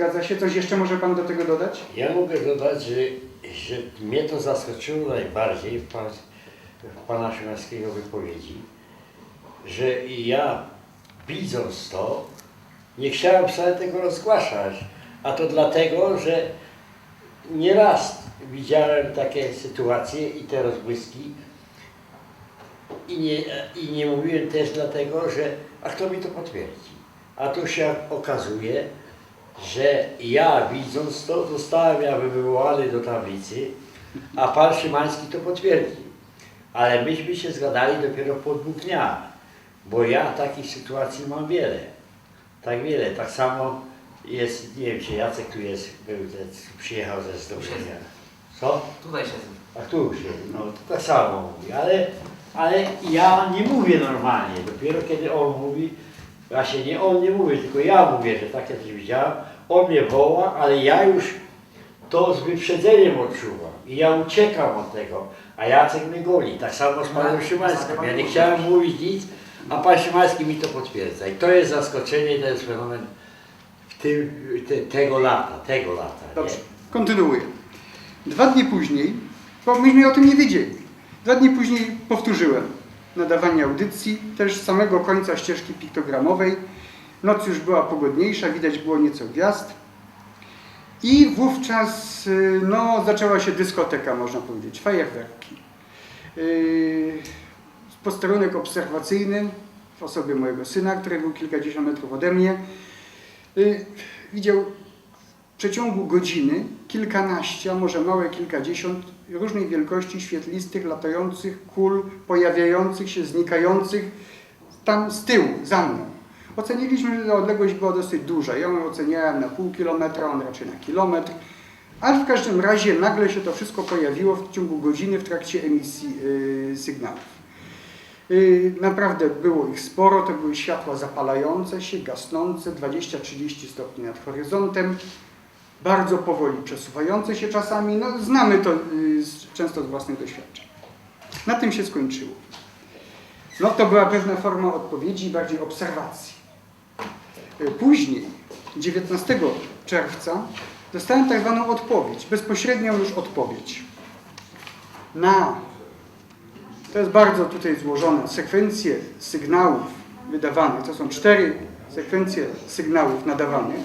Zgadza się? Coś jeszcze może Pan do tego dodać? Ja mogę dodać, że, że mnie to zaskoczyło najbardziej w, pan, w pana Szymańskiego wypowiedzi, że ja widząc to, nie chciałem wcale tego rozgłaszać, a to dlatego, że nieraz widziałem takie sytuacje i te rozbłyski i nie, i nie mówiłem też dlatego, że a kto mi to potwierdzi? A tu się okazuje, że ja widząc to zostałem jakby wywołany do tablicy, a pan Szymański to potwierdził. Ale myśmy się zgadali dopiero po dwóch dniach, bo ja takich sytuacji mam wiele. Tak wiele. Tak samo jest, nie wiem czy Jacek tu jest, był, przyjechał ze zdobywania. Co? Tutaj się A tu się, no to tak samo mówi, ale, ale ja nie mówię normalnie, dopiero kiedy on mówi, właśnie nie on nie mówi, tylko ja mówię, że takie coś widziałem, on mnie woła, ale ja już to z wyprzedzeniem odczuwam i ja uciekam od tego, a Jacek mnie goni, tak samo z panem No, Szymańskim, ja nie no, chciałem mówić nic, a pan Szymański mi to potwierdza i to jest zaskoczenie, to jest fenomen w tym, te, tego lata, tego lata. nie? Dobrze, kontynuuję. Dwa dni później, bo myśmy o tym nie wiedzieli, dwa dni później powtórzyłem nadawanie audycji, też samego końca ścieżki piktogramowej. Noc już była pogodniejsza, widać było nieco gwiazd. I wówczas y, no, zaczęła się dyskoteka, można powiedzieć, fajerwerki. Yy, Posterunek obserwacyjny w osobie mojego syna, który był kilkadziesiąt metrów ode mnie, yy, widział przeciągu godziny kilkanaście, a może małe kilkadziesiąt różnej wielkości świetlistych, latających kul, pojawiających się, znikających tam z tyłu, za mną. Oceniliśmy, że odległość była dosyć duża. Ja ją oceniałem na pół kilometra, on raczej na kilometr. Ale w każdym razie nagle się to wszystko pojawiło w ciągu godziny w trakcie emisji yy, sygnałów. Yy, Naprawdę było ich sporo, to były światła zapalające się, gasnące, 20-30 stopni nad horyzontem, bardzo powoli przesuwające się czasami. No, znamy to z- często z własnych doświadczeń. Na tym się skończyło. No to była pewna forma odpowiedzi, bardziej obserwacji. Yy, Później, 19 czerwca, dostałem tak zwaną odpowiedź, bezpośrednią już odpowiedź na to jest bardzo tutaj złożone. Sekwencje sygnałów wydawanych, to są cztery sekwencje sygnałów nadawanych.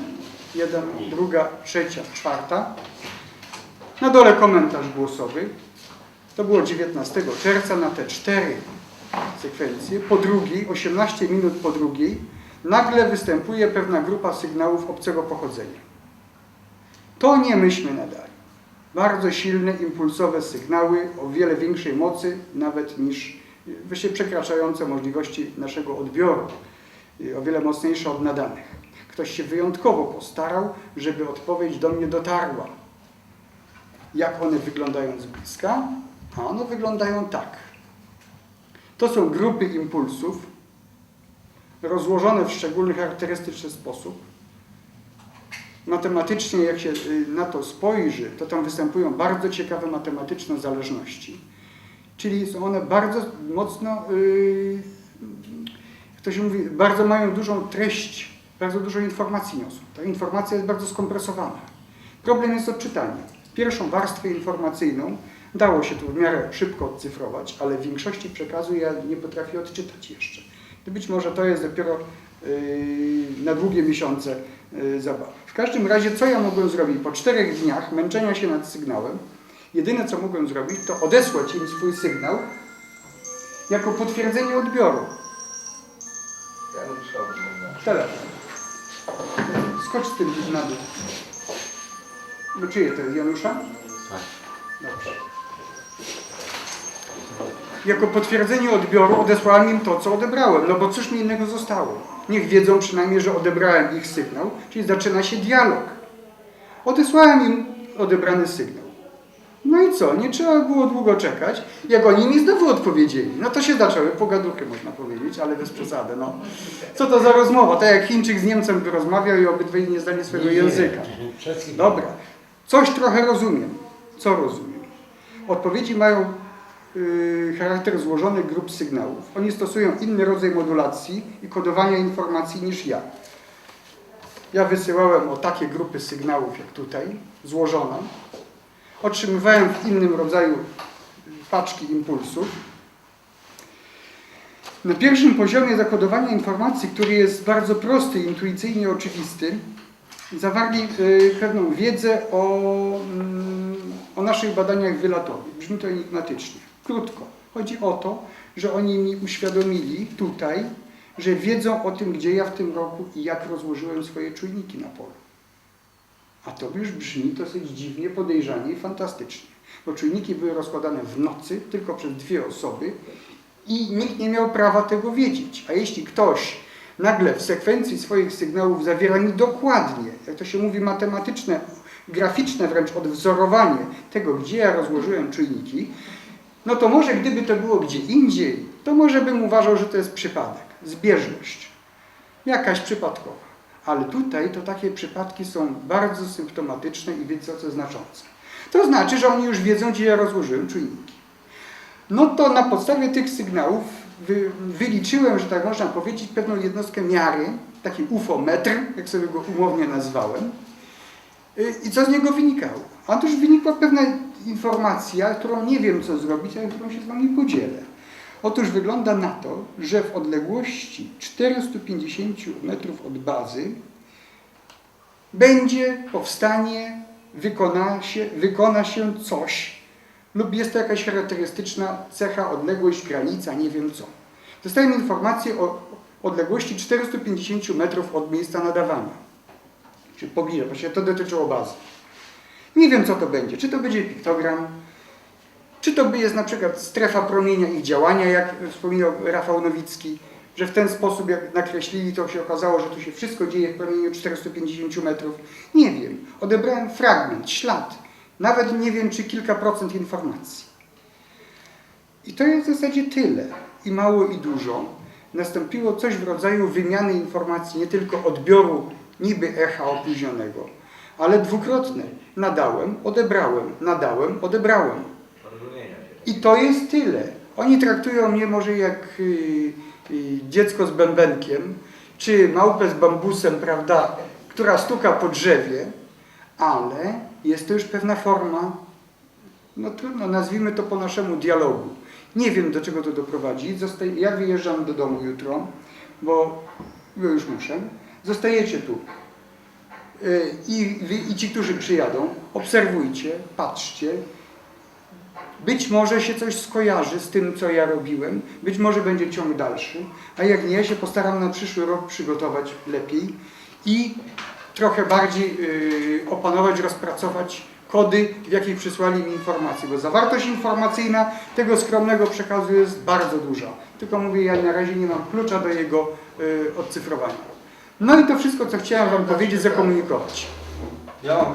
Jedna, druga, trzecia, czwarta. Na dole komentarz głosowy. To było 19 czerwca na te cztery sekwencje. Po drugiej, 18 minut po drugiej, nagle występuje pewna grupa sygnałów obcego pochodzenia. To nie myśmy nadali bardzo silne, impulsowe sygnały o wiele większej mocy nawet niż właśnie przekraczające możliwości naszego odbioru, y, o wiele mocniejsze od nadanych. Ktoś się wyjątkowo postarał, żeby odpowiedź do mnie dotarła. Jak one wyglądają z bliska? A one wyglądają tak. To są grupy impulsów rozłożone w szczególny, charakterystyczny sposób. Matematycznie, jak się y, na to spojrzy, to tam występują bardzo ciekawe matematyczne zależności. Czyli są one bardzo mocno, yy, jak to się mówi, bardzo mają dużą treść, bardzo dużo informacji niosą. Ta informacja jest bardzo skompresowana. Problem jest odczytanie. Pierwszą warstwę informacyjną dało się tu w miarę szybko odcyfrować, ale w większości przekazu ja nie potrafię odczytać jeszcze. I być może to jest dopiero yy, na długie miesiące yy, zabawy. W każdym razie, co ja mogłem zrobić? Po czterech dniach męczenia się nad sygnałem, jedyne co mogłem zrobić, to odesłać im swój sygnał jako potwierdzenie odbioru. Telefon. Skocz z tym na dół. No czyje to? Janusza? Tak. Dobrze. Jako potwierdzenie odbioru odesłałem im to, co odebrałem, no bo cóż mi innego zostało. Niech wiedzą przynajmniej, że odebrałem ich sygnał, czyli zaczyna się dialog. Odesłałem im odebrany sygnał. No i co? Nie trzeba było długo czekać. Jak oni mi znowu odpowiedzieli, no to się zaczęły pogaduchy, można powiedzieć, ale bez przesady. No. Co to za rozmowa? Tak jak Chińczyk z Niemcem by rozmawiał i obydwaj nie znali swojego języka. Dobra, coś trochę rozumiem. Co rozumiem? Odpowiedzi mają y, charakter złożonych grup sygnałów. Oni stosują inny rodzaj modulacji i kodowania informacji niż ja. Ja wysyłałem o takie grupy sygnałów jak tutaj, złożone. Otrzymywałem w innym rodzaju paczki impulsów. Na pierwszym poziomie zakodowania informacji, który jest bardzo prosty, intuicyjnie oczywisty, zawarli y, pewną wiedzę o, mm, o naszych badaniach wylatowych. Brzmi to enigmatycznie. Krótko. Chodzi o to, że oni mi uświadomili tutaj, że wiedzą o tym, gdzie ja w tym roku i jak rozłożyłem swoje czujniki na polu. A to już brzmi dosyć dziwnie, podejrzanie i fantastycznie. Bo czujniki były rozkładane w nocy tylko przez dwie osoby i nikt nie miał prawa tego wiedzieć. A jeśli ktoś nagle w sekwencji swoich sygnałów zawiera mi dokładnie, jak to się mówi, matematyczne, graficzne wręcz odwzorowanie tego, gdzie ja rozłożyłem czujniki, no to może gdyby to było gdzie indziej, to może bym uważał, że to jest przypadek, zbieżność, jakaś przypadkowa. Ale tutaj to takie przypadki są bardzo symptomatyczne i wysoce znaczące. To znaczy, że oni już wiedzą, gdzie ja rozłożyłem czujniki. No to na podstawie tych sygnałów wy, wyliczyłem, że tak można powiedzieć, pewną jednostkę miary, taki ufometr, jak sobie go umownie nazwałem. Y, I co z niego wynikało? Otóż wynikła pewna informacja, którą nie wiem co zrobić, ale którą się z Wami podzielę. Otóż wygląda na to, że w odległości 450 metrów od bazy będzie, powstanie, wykona się, wykona się coś, lub jest to jakaś charakterystyczna cecha, odległość, granica, nie wiem co. Dostałem informację o odległości 450 metrów od miejsca nadawania. Czy pobliżej, właśnie to dotyczyło bazy. Nie wiem co to będzie. Czy to będzie piktogram, czy to by jest na przykład strefa promienia ich działania, jak wspominał Rafał Nowicki, że w ten sposób jak nakreślili, to się okazało, że tu się wszystko dzieje w promieniu 450 metrów. Nie wiem. Odebrałem fragment, ślad. Nawet nie wiem, czy kilka procent informacji. I to jest w zasadzie tyle. I mało, i dużo. Nastąpiło coś w rodzaju wymiany informacji, nie tylko odbioru niby echa opóźnionego, ale dwukrotne. Nadałem, odebrałem, nadałem, odebrałem. I to jest tyle. Oni traktują mnie może jak y, y, dziecko z bębenkiem, czy małpę z bambusem, prawda, która stuka po drzewie, ale jest to już pewna forma, no trudno, nazwijmy to po naszemu dialogu. Nie wiem, do czego to doprowadzi. Ja wyjeżdżam do domu jutro, bo już muszę. Zostajecie tu. Y, I, I ci, którzy przyjadą, obserwujcie, patrzcie. Być może się coś skojarzy z tym, co ja robiłem. Być może będzie ciąg dalszy. A jak nie, ja się postaram na przyszły rok przygotować lepiej i trochę bardziej y, opanować, rozpracować kody, w jakich przysłali mi informacje, bo zawartość informacyjna tego skromnego przekazu jest bardzo duża. Tylko mówię, ja na razie nie mam klucza do jego y, odcyfrowania. No i to wszystko, co chciałem Wam powiedzieć, zakomunikować. Ja mam